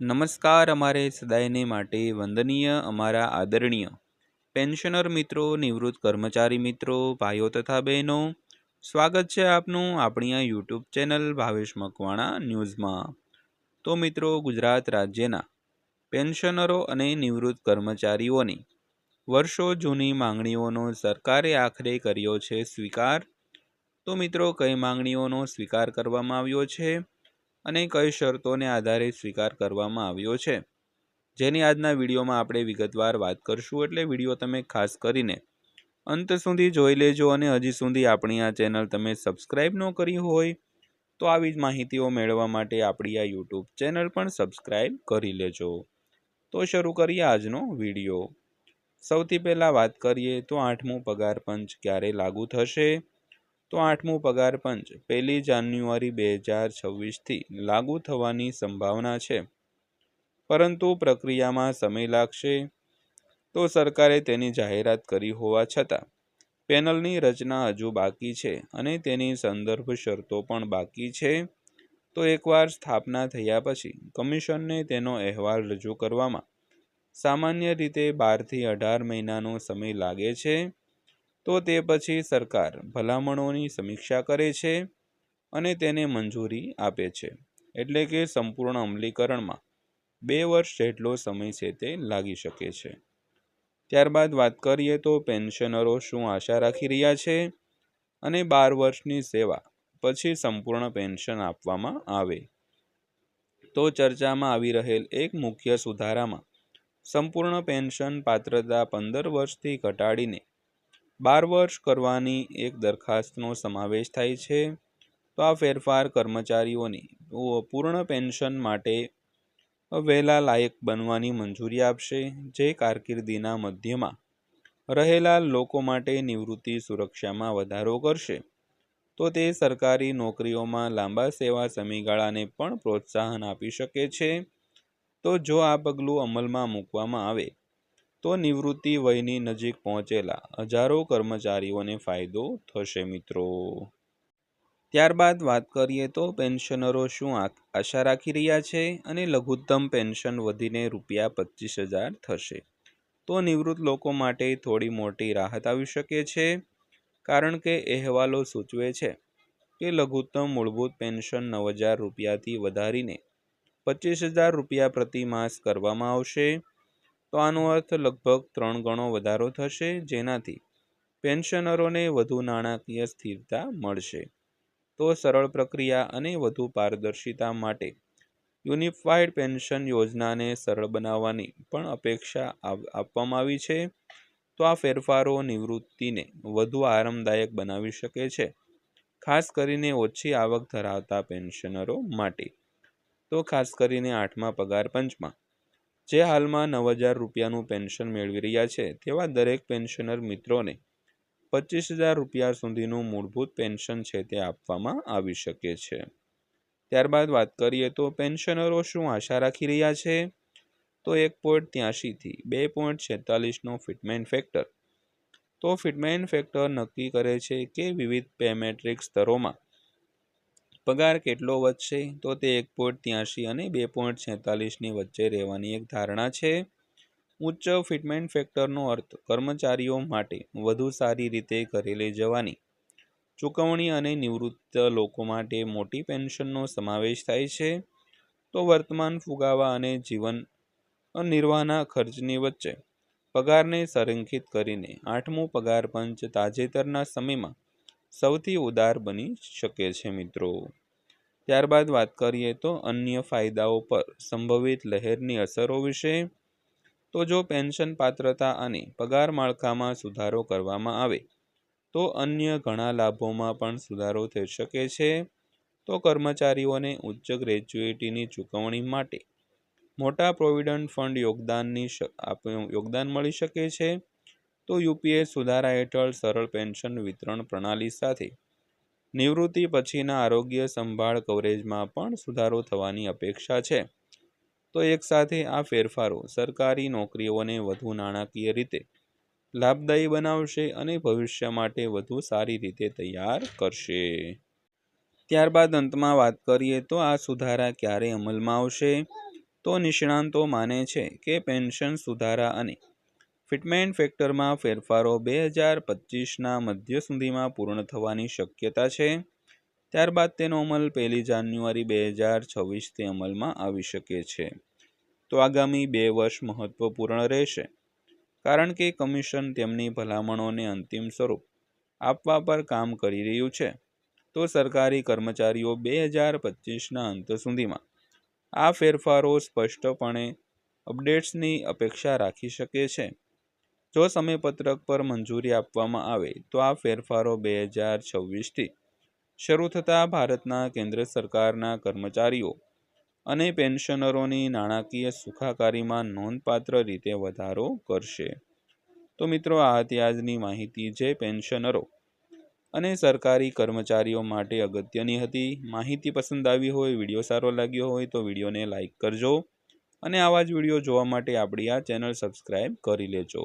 નમસ્કાર, અમારે સદાયને માટે વંદનીય, અમારા આદરણીય પેન્શનર મિત્રો, નિવૃત્ત કર્મચારી મિત્રો, ભાઈઓ તથા બહેનો, સ્વાગત છે આપનું આપણી આ યુટ્યુબ ચેનલ ભાવેશ મકવાણા ન્યૂઝમાં. તો મિત્રો, ગુજરાત રાજ્યના પેન્શનરો અને નિવૃત્ત કર્મચારીઓની વર્ષો જૂની માંગણીઓનો સરકારે આખરે કર્યો છે સ્વીકાર. તો મિત્રો, કઈ માંગણીઓનો સ્વીકાર કરવામાં આવ્યો છે? અને કઈ શરતોને આધારે સ્વીકાર કરવામાં આવ્યો છે. જેની આજના વિડીયોમાં આપણે વિગતવાર વાત કરશું એટલે વીડિયો તમે ખાસ કરીને અંત સુધી જોઈ લેજો અને હજી સુધી આપણી આ ચેનલ તમે સબસ્ક્રાઈબ ન કરી હોય તો આવી જ માહિતીઓ મેળવવા માટે આપણી આ યુટ્યુબ ચેનલ પણ સબસ્ક્રાઈબ કરી લેજો. તો શરૂ કરીએ આજનો વીડિયો. સૌથી પહેલાં વાત કરીએ તો આઠમું પગાર પંચ ક્યારે લાગુ થશે? તો આઠમું પગાર પંચ. પહેલી જાન્યુઆરી બે હજાર છવ્વીસથી લાગુ થવાની સંભાવના છે. પરંતુ પ્રક્રિયામાં સમય લાગશે તો સરકારે તેની જાહેરાત કરી હોવા છતાં પેનલની રચના હજુ બાકી છે અને તેની સંદર્ભ શરતો પણ બાકી છે. તો એકવાર સ્થાપના થયા પછી કમિશનને તેનો અહેવાલ રજૂ કરવામાં સામાન્ય રીતે બારથી અઢાર મહિનાનો સમય લાગે છે. તો તે પછી સરકાર ભલામણોની સમીક્ષા કરે છે અને તેને મંજૂરી આપે છે. એટલે કે સંપૂર્ણ અમલીકરણમાં બે વર્ષ જેટલો સમય છે તે લાગી શકે છે. ત્યારબાદ વાત કરીએ તો પેન્શનરો શું આશા રાખી રહ્યા છે અને બાર વર્ષની સેવા પછી સંપૂર્ણ પેન્શન આપવામાં આવે. તો ચર્ચામાં આવી રહેલ એક મુખ્ય સુધારામાં સંપૂર્ણ પેન્શન પાત્રતા પંદર વર્ષથી ઘટાડીને બાર વર્ષ કરવાની એક દરખાસ્તનો સમાવેશ થાય છે. તો આ ફેરફાર કર્મચારીઓની પૂર્ણ પેન્શન માટે વહેલા લાયક બનવાની મંજૂરી આપશે, જે કારકિર્દીના મધ્યમાં રહેલા લોકો માટે નિવૃત્તિ સુરક્ષામાં વધારો કરશે. તો તે સરકારી નોકરીઓમાં લાંબા સેવા સમયગાળાને પણ પ્રોત્સાહન આપી શકે છે. તો જો આ પગલું અમલમાં મૂકવામાં આવે તો નિવૃત્તિ વયની નજીક પહોંચેલા હજારો કર્મચારીઓને ફાયદો થશે, મિત્રો. ત્યારબાદ વાત કરીએ તો પેન્શનરો શું આશા રાખી રહ્યા છે અને લઘુત્તમ પેન્શન વધીને રૂપિયા પચીસ હજાર થશે. તો નિવૃત્ત લોકો માટે થોડી મોટી રાહત આવી શકે છે, કારણ કે અહેવાલો સૂચવે છે કે લઘુત્તમ મૂળભૂત પેન્શન નવ હજાર રૂપિયાથી વધારીને પચીસ હજાર રૂપિયા પ્રતિ માસ કરવામાં આવશે. તો આનો અર્થ લગભગ ત્રણ ગણો વધારો થશે, જેનાથી પેન્શનરોને વધુ નાણાકીય સ્થિરતા મળશે. તો સરળ પ્રક્રિયા અને વધુ પારદર્શિતા માટે યુનિફાઈડ પેન્શન યોજનાને સરળ બનાવવાની પણ અપેક્ષા આપવામાં આવી છે. તો આ ફેરફારો નિવૃત્તિને વધુ આરામદાયક બનાવી શકે છે, ખાસ કરીને ઓછી આવક ધરાવતા પેન્શનરો માટે. તો ખાસ કરીને આઠમા પગાર પંચમાં જે હાલમાં નવ હજાર રૂપિયાનું પેન્શન મેળવી રહ્યા છે, તેવા દરેક પેન્શનર મિત્રોને પચીસ હજાર રૂપિયા સુધીનું મૂળભૂત પેન્શન છે તે આપવામાં આવી શકે છે. ત્યારબાદ વાત કરીએ તો પેન્શનરો શું આશા રાખી રહ્યા છે? તો એક પોઈન્ટ ત્યાંશીથી બે પોઈન્ટ છેતાલીસનો ફિટમેન ફેક્ટર. તો ફિટમેન ફેક્ટર નક્કી કરે છે કે વિવિધ પેમેટ્રિક સ્તરોમાં પગાર કેટલો વધશે? તો તે એક પોઈન્ટ ત્યાંશી અને બે પોઈન્ટ છેતાલીસની વચ્ચે રહેવાની એક ધારણા છે. ઉચ્ચ ફિટમેન્ટ ફેક્ટરનો અર્થ કર્મચારીઓ માટે વધુ સારી રીતે કરેલી જવાની. ચૂકવણી અને નિવૃત્ત લોકો માટે મોટી પેન્શનનો સમાવેશ થાય છે. તો વર્તમાન ફુગાવા અને જીવન નિર્વાહના ખર્ચની વચ્ચે પગારને સંરેખિત કરીને આઠમું પગાર પંચ તાજેતરના સમયમાં સૌથી ઉદાર બની શકે છે મિત્રો. ત્યારબાદ વાત કરીએ તો અન્ય ફાયદાઓ પર સંભવિત લહેરની અસરો વિશે. તો જો પેન્શન પાત્રતા અને પગાર માળખામાં સુધારો કરવામાં આવે, તો અન્ય ઘણા લાભોમાં પણ સુધારો થઈ શકે છે. તો કર્મચારીઓને ઉચ્ચ ગ્રેજ્યુએટીની ચૂકવણી માટે મોટા પ્રોવિડન્ટ ફંડ યોગદાનની યોગદાન મળી શકે છે. તો યુપીએ સુધારા હેઠળ સરળ પેન્શન વિતરણ પ્રણાલી સાથે. નિવૃત્તિ પછીના આરોગ્ય સંભાળ કવરેજમાં પણ સુધારો થવાની અપેક્ષા છે. તો એકસાથે આ ફેરફારો સરકારી નોકરીઓને વધુ નાણાકીય રીતે લાભદાયી બનાવશે અને ભવિષ્ય માટે વધુ સારી રીતે તૈયાર કરશે. ત્યારબાદ અંતમાં વાત કરીએ તો આ સુધારા ક્યારે અમલમાં આવશે? તો નિષ્ણાંતો માને છે કે પેન્શન સુધારા અને ફિટમેન્ટ ફેક્ટરમાં ફેરફારો બે હજાર પચીસના મધ્ય સુધીમાં પૂર્ણ થવાની શક્યતા છે. ત્યારબાદ તેનો અમલ પહેલી જાન્યુઆરી બે હજાર છવ્વીસથી અમલમાં આવી શકે છે. તો આગામી બે વર્ષ મહત્વપૂર્ણ રહેશે. કારણ કે કમિશન તેમની ભલામણોને અંતિમ સ્વરૂપ આપવા પર કામ કરી રહ્યું છે. તો સરકારી કર્મચારીઓ બે હજાર પચીસના અંત સુધીમાં આ ફેરફારો સ્પષ્ટપણે અપડેટ્સની અપેક્ષા રાખી શકે છે. જો સમયપત્રક પર મંજૂરી આપવામાં આવે, તો આ ફેરફારો બે હજાર છવ્વીસથી શરૂ થતાં ભારતના કેન્દ્ર સરકારના કર્મચારીઓ અને પેન્શનરોની નાણાકીય સુખાકારીમાં નોંધપાત્ર રીતે વધારો કરશે. તો મિત્રો, આ હતી આજની માહિતી જે પેન્શનરો અને સરકારી કર્મચારીઓ માટે અગત્યની હતી. માહિતી પસંદ આવી હોય, વીડિયો સારો લાગ્યો હોય, તો વિડીયોને લાઇક કરજો અને આવા જ વીડિયો જોવા માટે આપણી આ ચેનલ સબસ્ક્રાઈબ કરી લેજો.